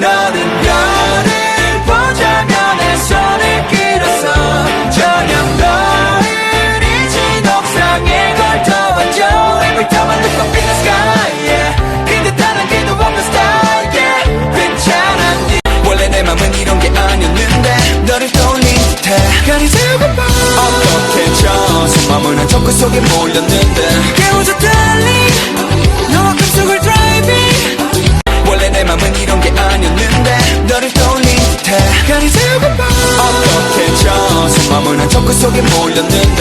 너는 별을 보자면 내 손을 끌어서 저녁 너를 이 진옥상에 걸터와줘 Every time I look up in the sky yeah. 빈 듯한 길도 없는 style yeah. 괜찮아 네 원래 내 맘은 이런 게 아니었는데 너를 떠올린 듯해 가리새우가 봐 어떻게 저 속마음은 한 초크 속에 몰렸는데 속에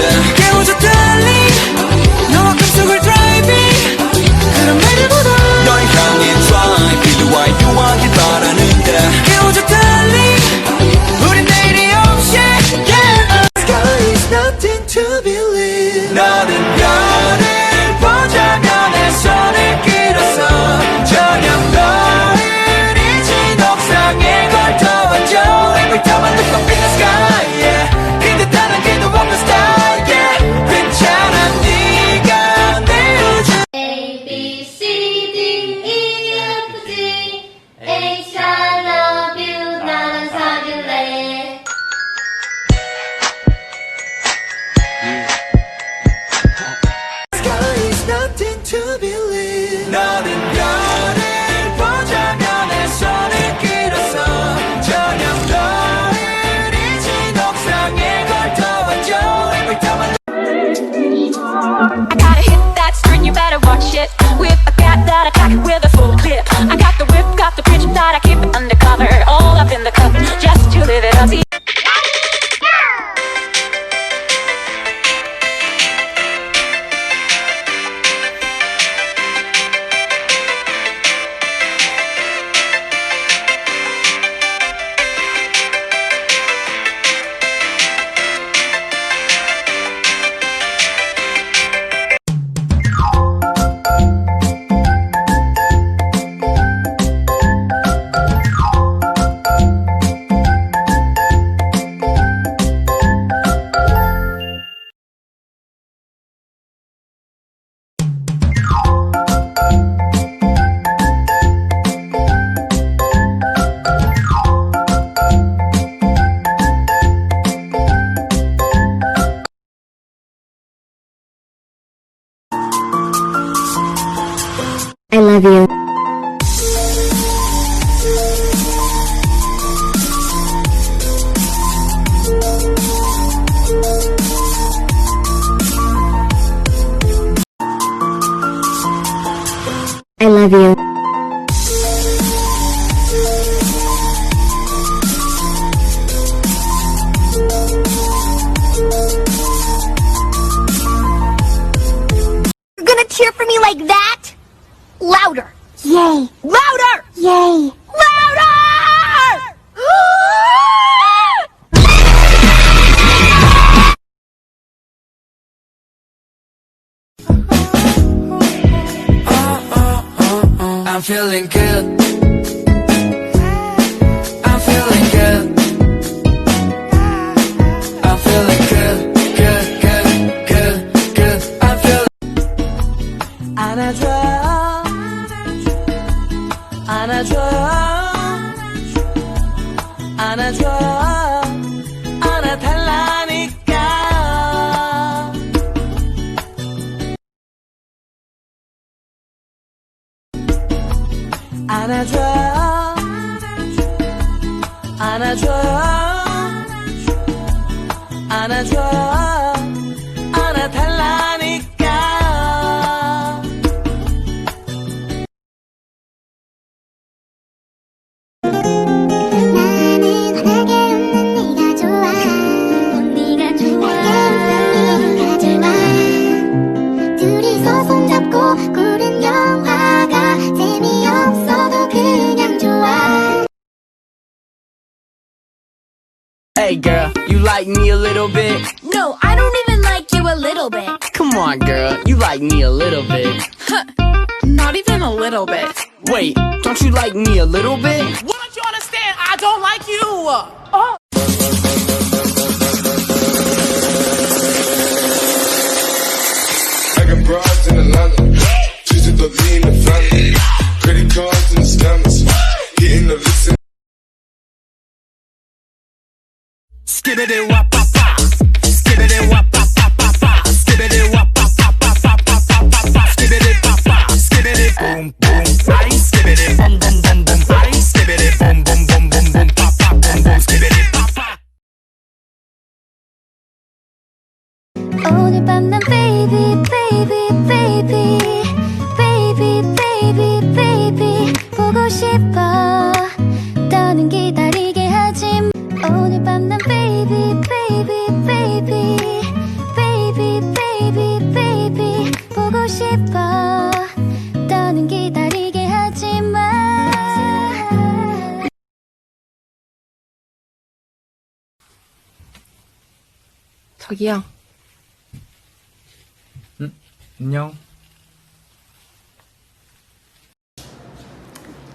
I love you. You're gonna cheer for me like that? Louder. Yay! Louder! Yay! Louder! I'm feeling good. Like me a little bit? No, I don't even like you a little bit. Come on girl, you like me a little bit. Not even a little bit. Wait, don't you like me a little bit? Won't you understand? I don't like you. Oh. I got broads in Atlanta, just to lean the family. Credit cards and the scammers, hitting the list Skibbity wap pa pa. Skibbity wap pa pa pa pa. Skibbity wap. 저기요. 안녕.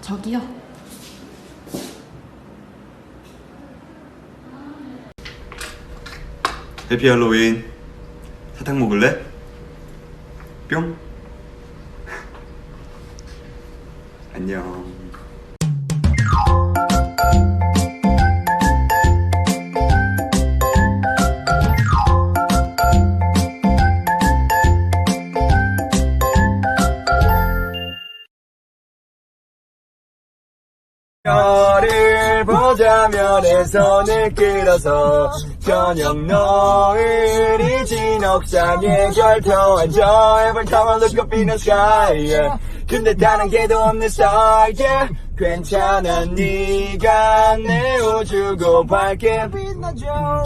저기요. 해피 할로윈. 사탕 먹을래? 뿅. 안녕. 내 손을 끌어서 저녁 노을이 진 옥상에 결터 앉아 Every time I look up in the sky yeah. 근데 단한 개도 없는 star yeah. 괜찮아 네가 내 우주고 밝게 빛나줘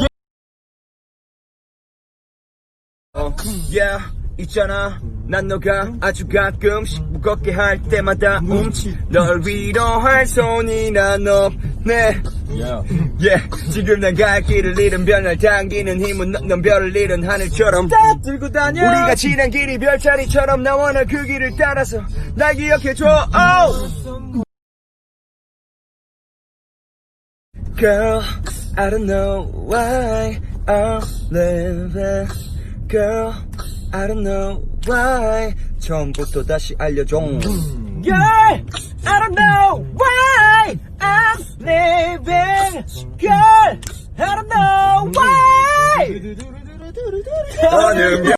어, yeah, 있잖아. 난 너가 아주 가끔씩 무겁게 할 때마다 움치 널 위로할 손이 난 없네. Yeah, 지금 난 갈 길을 잃은 별날 당기는 힘은 넌, 넌 별을 잃은 하늘처럼 다 들고 다녀. 우리가 지난 길이 별자리처럼 나와 나그 길을 따라서 날 기억해줘. Oh! Girl, I don't know why I'm living. Girl, I don't know why. 처음부터 다시 알려줘. Girl, I don't know why I'm living. Girl, I don't know why. 나는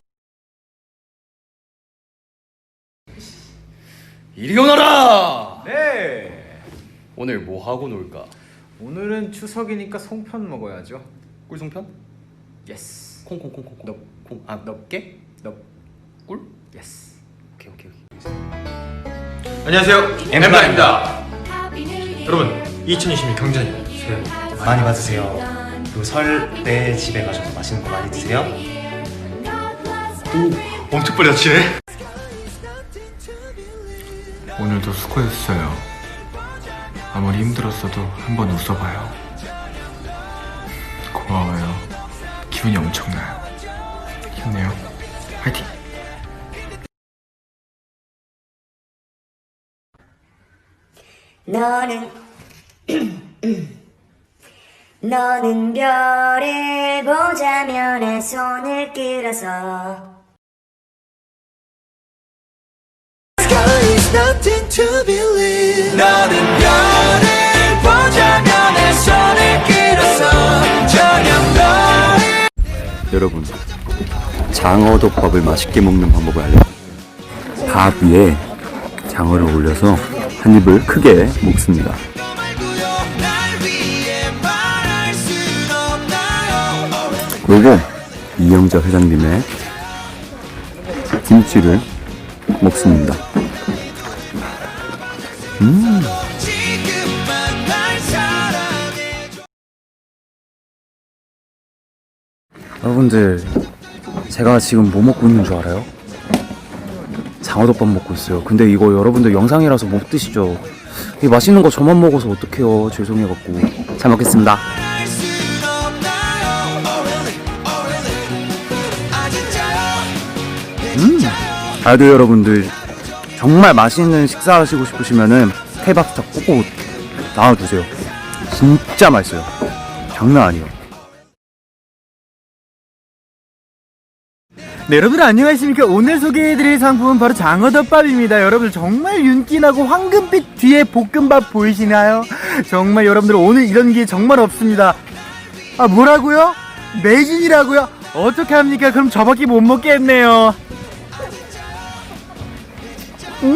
이리 오너라! 네. 오늘 뭐 하고 놀까? 오늘은 추석이니까 송편 먹어야죠. 꿀송편? 예스. 콩콩콩콩콩. 너, 콩, 아, 넓게? 너, 꿀? 예스. 오케이, 오케이, 오케이. 안녕하세요. 엠블라입니다. 여러분, 2022 경자년 새해 복 많이 받으세요. 그리고 설때 집에 가셔서 맛있는 거 많이 드세요. 오, 엄청 빨리 아치네. 오늘도 수고했어요. 아무리 힘들었어도 한번 웃어봐요. 고마워요. 기분이 엄청나요. 힘내요. 화이팅! 너는 너는 별을 보자면 내 손을 끌어서 Sky is nothing to believe. 너는 별을 보자면 내 손을 끌어서 저녁 너를 여러분, 장어덮밥을 맛있게 먹는 방법을 알려드릴게요. 밥 위에 장어를 올려서 한 입을 크게 먹습니다. 그리고 이영자 회장님의 김치를 먹습니다. 사랑해줘 여러분들, 제가 지금 뭐 먹고 있는 줄 알아요? 장어덮밥 먹고 있어요. 근데 이거 여러분들 영상이라서 못 드시죠? 이 맛있는 거 저만 먹어서 어떡해요. 죄송해갖고. 잘 먹겠습니다. Oh Oh 아 진짜요 아도 여러분들, 정말 맛있는 식사 하시고 싶으시면은 케밥스타 꼭 나와주세요. 진짜 맛있어요. 장난 아니에요. 네, 여러분 안녕하십니까 오늘 소개해드릴 상품은 바로 장어덮밥입니다 여러분들 정말 윤기나고 황금빛 뒤에 볶음밥 보이시나요? 정말 여러분들 오늘 이런 게 정말 없습니다 아 뭐라고요? 매진이라고요? 어떻게 합니까? 그럼 저밖에 못 먹겠네요. 음.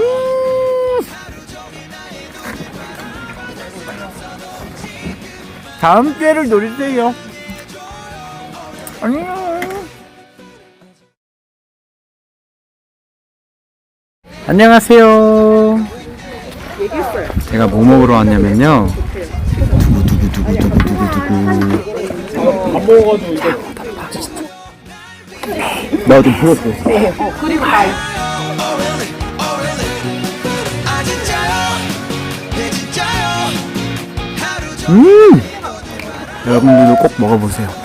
다음 기회를 노리세요. 안녕. 안녕하세요. 제가 뭐 먹으러 왔냐면요. 두구 두구 두구 두구 두구 두구. 안 먹어가지고 이제. 나좀 풀었어. 네 진짜요 음! 여러분들도 꼭 먹어보세요.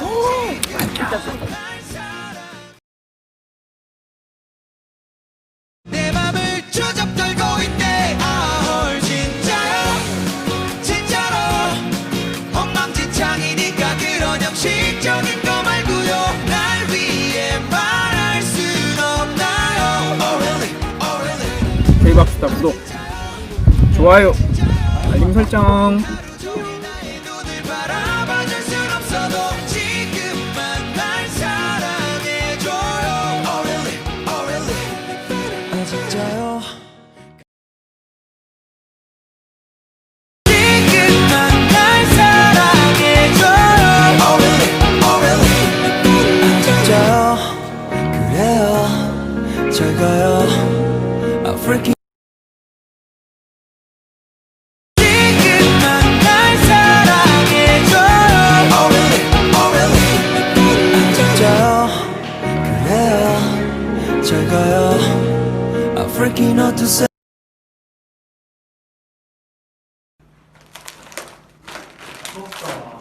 이밥스타 구독, 좋아요, 알림 설정. 오빠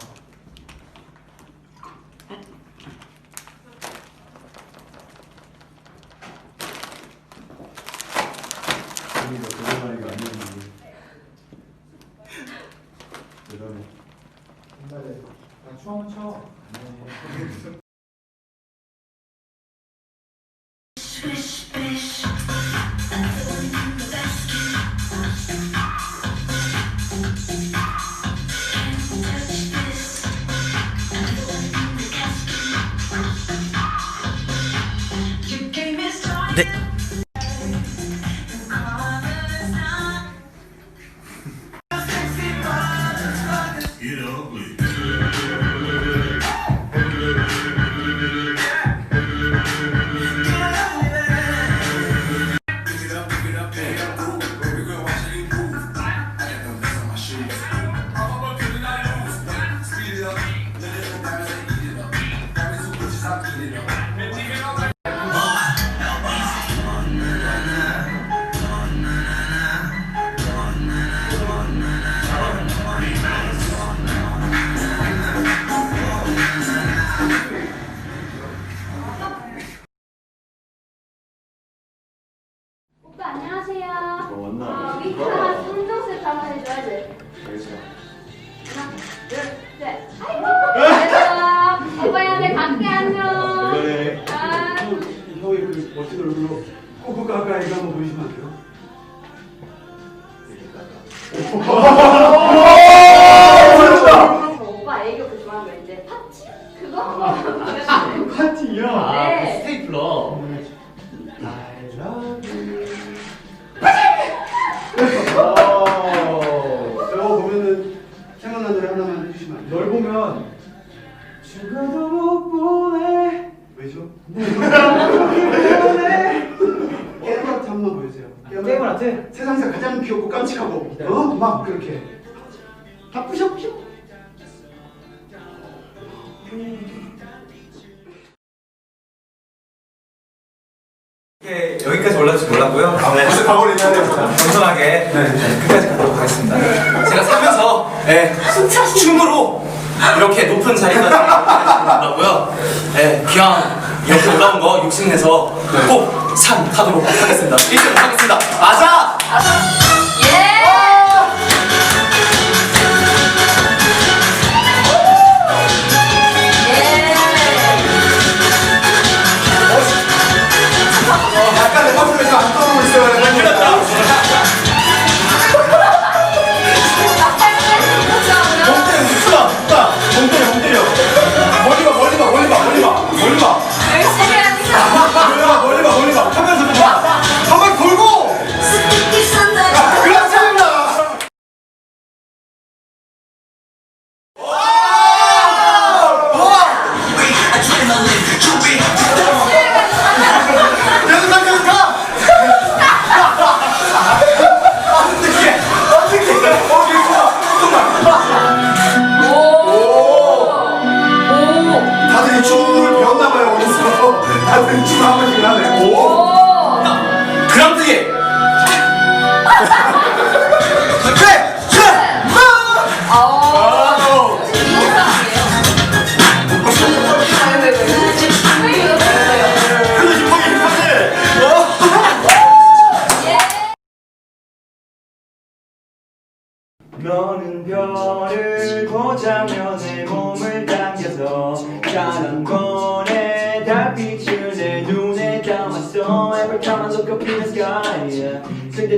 가까이 이거 한 막 그렇게 바쁘셨죠? 네, 여기까지 올라올 줄 몰랐고요. 벌써 가버리면 건전하게 끝까지 가도록 하겠습니다. 제가 살면서 네, 춤으로 이렇게 높은 자리까지 올라고요. 네, 기왕 이렇게 올라온 거 욕심내서 꼭산 타도록 하겠습니다. 1등 하겠습니다. 아자! 예!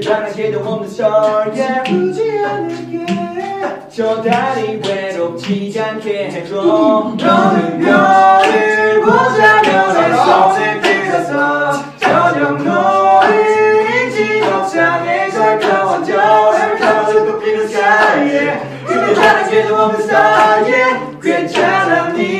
단한 개도 없는 star yeah 않을게. 저 달이 외롭지 않게 해줘. 너는 별을 보자면 내 손을 들어서 저녁 노을 인지 up in the sky yeah 근데 단한 개도 없는 yeah 괜찮아 네